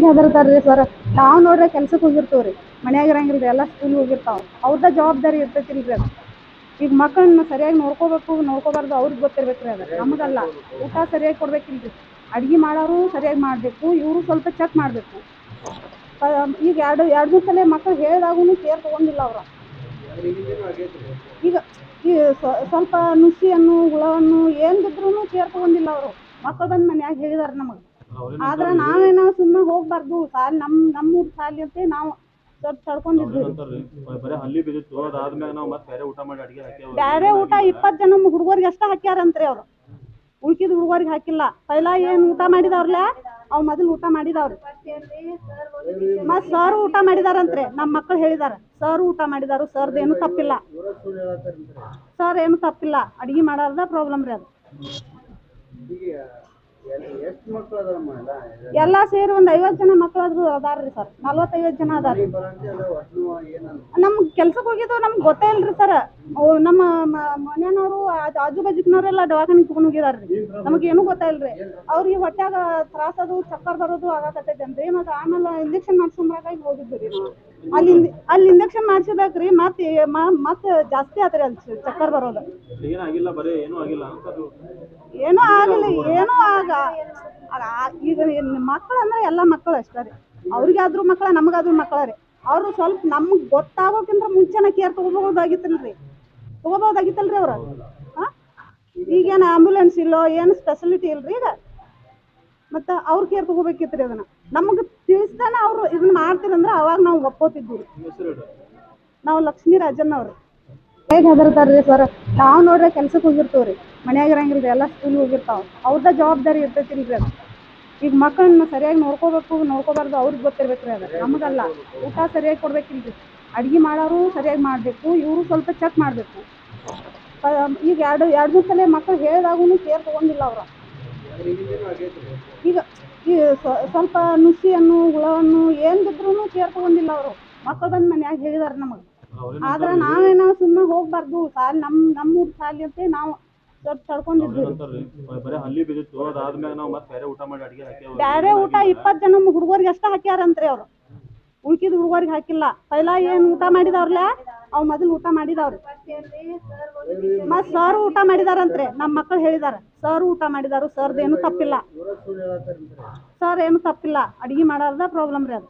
ಹೇಗೆ ಹೆದರ್ತಾರ್ರಿ ಸರ್ ನಾವು ನೋಡ್ರಿ ಕೆಲ್ಸಕ್ಕೆ ರೀ. ಮನ್ಯಾಗ ಇರಂಗಿಲ್ರಿ, ಎಲ್ಲ ಸ್ಕೂಲ್ ಹೋಗಿರ್ತಾವ. ಅವ್ರದ ಜವಾಬ್ದಾರಿ ಇರ್ತೈತಿಲ್ರಿ ಅದು. ಈಗ ಮಕ್ಕಳನ್ನ ಸರಿಯಾಗಿ ನೋಡ್ಕೋಬೇಕು, ನೋಡ್ಕೋಬಾರ್ದು ಅವ್ರಿಗೆ ಗೊತ್ತಿರ್ಬೇಕ್ರಿ ಅದು. ನಮಗಲ್ಲ ಊಟ ಸರಿಯಾಗಿ ಕೊಡ್ಬೇಕಿಲ್ರಿ. ಅಡ್ಗೆ ಮಾಡೋರು ಸರಿಯಾಗಿ ಮಾಡಬೇಕು, ಇವರು ಸ್ವಲ್ಪ ಚೆಕ್ ಮಾಡಬೇಕು. ಈಗ ಎರಡು ಎರಡು ಮೂರು ಸಲ ಮಕ್ಕಳು ಹೇಳಿದಾಗೂ ಕೇರ್ ತೊಗೊಂಡಿಲ್ಲ ಅವರು. ಈಗ ಈ ಸ್ವ- ಸ್ವಲ್ಪ ನುಸಿಯನ್ನು ಹುಳವನ್ನು ಏನು ಬಿದ್ರೂ ಕೇರ್ ತೊಗೊಂಡಿಲ್ಲ ಅವರು. ಮಕ್ಕಳು ಬಂದು ಮನ್ಯಾಗ ಹೇಳಿದಾರೆ ನಮಗೆ. ಆದ್ರೆ ನಾವೇನೋ ಸುಮ್ಮನೆ ಹೋಗ್ಬಾರ್ದು. ಸಾಲಿ ನಮ್ಮ ನಮ್ಮೂರ್ ಸಾಲಿ ಅಂತ ನಾವು ಸ್ವಲ್ಪ ತಡ್ಕೊಂಡಿದ್ವಿ ಬರೀ ಹಲ್ಲಿ ಬಿದ್ದಿತ್ತು ಅದಾದ್ಮೇಲೆ ನಾವು ಮತ್ತೆ ಬೇರೆ ಊಟ ಮಾಡಿ ಅಡಿಗೆ ಹಾಕಿ ಬ್ಯಾರೆ ಊಟ ಇಪ್ಪತ್ತು ಜನ ಹುಡುಗರಿಗೆ ಅಷ್ಟ ಹಾಕ್ಯಾರಂತ್ರಿ ಅವ್ರು? ಉಳ್ಕಿದ ಹುಡುಗರಿಗೆ ಹಾಕಿಲ್ಲ. ಪೈಲ ಏನ್ ಊಟ ಮಾಡಿದವ್ರಲ್ಲ ಅವ್ ಮೊದಲು ಊಟ ಮಾಡಿದವ್ರಿ. ಮತ್ ಸರ್ ಊಟ ಮಾಡಿದಾರಂತ್ರಿ ನಮ್ಮ ಮಕ್ಕಳು ಹೇಳಿದಾರ. ಸರ್ ಊಟ ಮಾಡಿದಾರು ಸರ್ದ ಏನು ತಪ್ಪಿಲ್ಲ. ಸರ್ ಏನು ತಪ್ಪಿಲ್ಲ. ಅಡಿಗೆ ಮಾಡಾರ್ದ ಪ್ರಾಬ್ಲಮ್ ರೀ ಅದು. ಎಲ್ಲ ಎಲ್ಲ ಸೇರಿ ಒಂದ್ ಐವತ್ ಜನ ಮಕ್ಕಳಾದ್ರು ಅದಾರ್ರಿ ಸರ್. ನಲ್ವತ್ತೈವತ್ ಜನ ಅದಾರ ಬರಂತೆ ಅಲ್ಲ ಒಟ್ಟು ಏನಂತ? ನಮ್ ಕೆಲ್ಸಕ್ಕೆ ಹೋಗಿದ್ದು ನಮ್ಗೆ ಗೊತ್ತೇ ಇಲ್ರಿ ಸರ್. ನಮ್ಮ ಮನೆಯವರು ಮನ್ಯಾನವ್ರು ಆಜ್- ಆಜು ಬಾಜುಕ್ನವ್ರೆಲ್ಲ ದವಾಖಾನಿಗೆ ತಗೊಂಡ್ ಹೋಗಿದಾರ್ರಿ. ನಮಗೆ ಏನು ಗೊತ್ತೇ ಇಲ್ರಿ. ಅವ್ರಿಗೆ ಹೊಟ್ಯಾಗ ತ್ರಾಸದು ಚಕ್ಕರ್ ಬರೋದು ಆಗಕತ್ತೈತೇನ್ರಿ ಮತ್ತ ಆಮೇಲೆ ಇಂಜೆಕ್ಷನ್ ಮಾಡ್ಸ್ಕೊಂಬರಾಗಾಗಿ ಹೋಗಿದ್ವಿ ರೀ ನಾವು. ಅಲ್ಲಿ ಅಲ್ಲಿ ಇಂಜೆಕ್ಷನ್ ಮಾಡ್ಸಿದಾಕ್ರಿ ಮತ್ತೆ ಮತ್ತೆ ಜಾಸ್ತಿ ಆತ್ರಿ ಅಲ್ಲಿ ಚಕ್ಕರ್ ಬರೋದು. ಏನಾಗಿಲ್ಲ ಬರೀ ಏನೂ ಆಗಿಲ್ಲ ಅಂತ ಏನೂ ಆಗಲಿ ಏನೂ ಆಗ. ಈಗ ಮಕ್ಕಳು ಅಂದ್ರೆ ಎಲ್ಲ ಮಕ್ಕಳು ಅಷ್ಟೇ ರೀ. ಅವ್ರಿಗಾದ್ರೂ ಮಕ್ಕಳ, ನಮಗಾದ್ರೂ ಮಕ್ಕಳ ರೀ. ಅವರು ಸ್ವಲ್ಪ ನಮ್ಗೆ ಗೊತ್ತಾಗೋಕ್ಕಿಂತ ಮುಂಚೆನೇ ಕೇರ್ ತೊಗೋಬೋದಾಗಿತ್ತಲ್ರಿ ತೊಗೋಬೋದಾಗಿತ್ತಲ್ರಿ ಅವ್ರು. ಹಾಂ? ಈಗೇನು ಆಂಬ್ಯುಲೆನ್ಸ್ ಇಲ್ಲೋ, ಏನು ಸ್ಪೆಷಲಿಟಿ ಇಲ್ರಿ ಈಗ? ಮತ್ತು ಅವ್ರ ಕೇರ್ ತಗೋಬೇಕಿತ್ತು ಅದನ್ನ. ನಮಗೆ ತಿಳಿಸ್ತಾನೆ ಅವರು ಇದನ್ನ ಮಾಡ್ತೀರಂದ್ರೆ ಅವಾಗ ನಾವು ಒಪ್ಪೋತಿದ್ವಿ. ನಾವು ಲಕ್ಷ್ಮೀ ರಾಜನ್ ಅವ್ರು. ಹೇಗೆ ಹೆದರ್ತಾರ್ರಿ ಸರ್? ನಾವು ನೋಡ್ರಿ ಕೆಲ್ಸಕ್ಕೆ ಹೋಗಿರ್ತೀವ್ರಿ. ಮನ್ಯಾಗ ಇರಂಗಿಲ್ರಿ ಎಲ್ಲ ಸ್ಕೂಲ್ ಹೋಗಿರ್ತಾವ. ಅವ್ರದ ಜವಾಬ್ದಾರಿ ಇರ್ತೈತಿಲ್ರಿ ಅದು ಈಗ ಮಕ್ಕಳನ್ನ ಸರಿಯಾಗಿ ನೋಡ್ಕೋಬೇಕು, ನೋಡ್ಕೋಬಾರ್ದು ಅವ್ರಿಗೆ ಗೊತ್ತಿರ್ಬೇಕ್ರಿ ಅದು. ನಮಗಲ್ಲ. ಊಟ ಸರಿಯಾಗಿ ಕೊಡ್ಬೇಕಿಲ್ರಿ. ಅಡ್ಗಿ ಮಾಡೋರು ಸರಿಯಾಗಿ ಮಾಡಬೇಕು, ಇವರು ಸ್ವಲ್ಪ ಚೆಕ್ ಮಾಡಬೇಕು. ಈಗ ಎರಡು ಎರಡು ಸಲ ಮಕ್ಕಳು ಹೇಳಿದಾಗೂ ಕೇರ್ ತೊಗೊಂಡಿಲ್ಲ ಅವರು. ಈಗ ಈ ಸ್ವ- ಸ್ವಲ್ಪ ನುಸಿಯನ್ನು, ಹುಳವನ್ನು ಏನು ಬಿದ್ರೂ ಕೇರ್ ತೊಗೊಂಡಿಲ್ಲ ಅವರು. ಮಕ್ಕಳು ಬಂದು ಮನ್ಯಾಗ ಹೇಳಿದಾರೆ ನಮಗೆ. ಆದ್ರೆ ನಾವೇನೋ ಸುಮ್ಮನೆ ಹೋಗ್ಬಾರ್ದು. ಸಾಲಿ ನಮ್ಮ ನಮ್ಮೂರ ಸಾಲಿ ಅಂತ ನಾವು ಸ್ವಲ್ಪ ಬರೀ ಹಲ್ಲಿ ಬಿದ್ದಿತ್ತು. ಅದಾದ್ಮೇಲೆ ನಾವು ಮತ್ತೆ ಬೇರೆ ಊಟ ಮಾಡಿ ಅಡಿಗೆ ಹಾಕಿ ಊಟ ಇಪ್ಪತ್ತು ಜನ ಹುಡುಗರಿಗೆ ಅಷ್ಟ ಹಾಕ್ಯಾರಂತ್ರಿ ಅವ್ರು? ಉಳ್ಕಿದ ಹುಡುಗರಿಗೆ ಹಾಕಿಲ್ಲ. ಪೈಲ ಏನ್ ಊಟ ಮಾಡಿದವ್ರಲ್ಲ? ಅವ್ ಮೊದಲು ಊಟ ಮಾಡಿದವ್ರಿ. ಮತ್ ಸರ್ ಊಟ ಮಾಡಿದಾರಂತ್ರಿ. ನಮ್ಮ ಮಕ್ಕಳು ಹೇಳಿದಾರ. ಸರ್ ಊಟ ಮಾಡಿದಾರ. ಸರ್ ಏನು ತಪ್ಪಿಲ್ಲ. ಸರ್ ಏನು ತಪ್ಪಿಲ್ಲ. ಅಡಿಗೆ ಮಾಡಾರ್ದ ಪ್ರಾಬ್ಲಮ್ ರೀ ಅದು.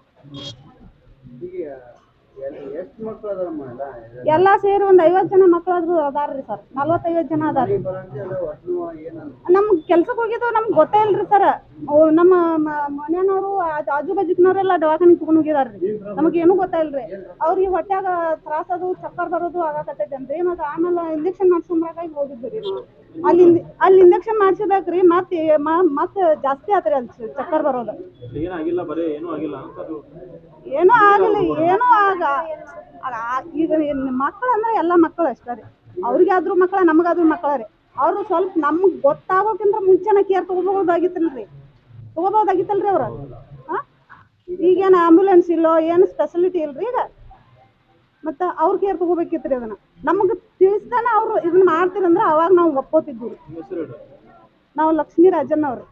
ಎಲ್ಲ ಸೇರಿ ಒಂದ್ ಐವತ್ತು ಜನ ಮಕ್ಕಳಾದ್ರು ಅದಾರ್ರಿ ಸರ್. ನಲ್ವತ್ತೈವತ್ತು ಜನ ಅದಾರ. ನಮ್ಗೆ ಅಲ್ಲ ಕೆಲ್ಸಕ್ಕೆ ಹೋಗಿದ್ದು ನಮ್ಗೆ ಗೊತ್ತೇ ಇಲ್ರಿ ಸರ್. ನಮ್ಮ ಮನೆಯವರು ಮನ್ಯಾನವ್ರು ಆಜ್- ಬಾಜುಕ್ನವ್ರೆಲ್ಲ ದವಾಖಾನೆ ತಗೊಂಡ್ ಹೋಗಿದಾರ್ರಿ. ನಮಗೆ ಏನೂ ಗೊತ್ತೇ ಇಲ್ರಿ. ಅವ್ರಿಗೆ ಹೊಟ್ಯಾಗ ತ್ರಾಸದು ಚಕ್ಕರ್ ಬರೋದು ಆಗಕತ್ತೈತೇನ್ರಿ ಮತ್ತೆ ಆಮೇಲೆ ಇಂಜೆಕ್ಷನ್ ಮಾಡ್ಸ್ಕೊಂಬರಾಗಾಗಿ ಹೋಗಿದ್ವಿ ರೀ ನಾವು. ಅಲ್ಲಿ ಇಂಜೆ- ಅಲ್ಲಿ ಇಂಜೆಕ್ಷನ್ ಮಾಡ್ಸಿದಾಕ್ರಿ ಮತ್ತೆ ಮತ್ತೆ ಜಾಸ್ತಿ ಆತ್ರಿ ಅಲ್ಲಿ ಚಕ್ಕರ್ ಬರೋದು. ಏನಾಗಿಲ್ಲ ಬರೀ ಏನೂ ಆಗಿಲ್ಲ ಅಂತ ಏನೂ ಆಗಲಿ ಏನೂ ಆಗ ಅಲ್ಲ, ಈಗ ಮಕ್ಕಳು ಅಂದ್ರೆ ಎಲ್ಲ ಮಕ್ಕಳು ಅಷ್ಟೇ ರೀ. ಅವ್ರಿಗಾದ್ರೂ ಮಕ್ಕಳ ನಮಗಾದ್ರೂ ಮಕ್ಕಳ ರೀ. ಅವರು ಸ್ವಲ್ಪ ನಮ್ಗೆ ಗೊತ್ತಾಗೋಕ್ಕಿಂತ ಮುಂಚೆನ ಕೇರ್ ತೊಗೋಬೋದಾಗಿತ್ತಲ್ರಿ ತೊಗೋಬೋದಾಗಿತ್ತಲ್ರಿ ಅವ್ರ. ಹಾಂ? ಈಗೇನು ಆಂಬ್ಯುಲೆನ್ಸ್ ಇಲ್ಲೋ ಏನು ಸ್ಪೆಷಲಿಟಿ ಇಲ್ರಿ ಈಗ? ಮತ್ತು ಅವ್ರ ಕೇರ್ ತಗೋಬೇಕಿತ್ತು ರೀ ಅದನ್ನ. ನಮಗೆ ತಿಳಿಸ್ತಾನೆ ಅವರು ಇದನ್ನ ಮಾಡ್ತೀರಂದ್ರೆ ಅವಾಗ ನಾವು ಒಪ್ಪೋತಿದ್ವಿ ನಾವು ಲಕ್ಷ್ಮೀ ರಾಜನ್ ಅವ್ರು.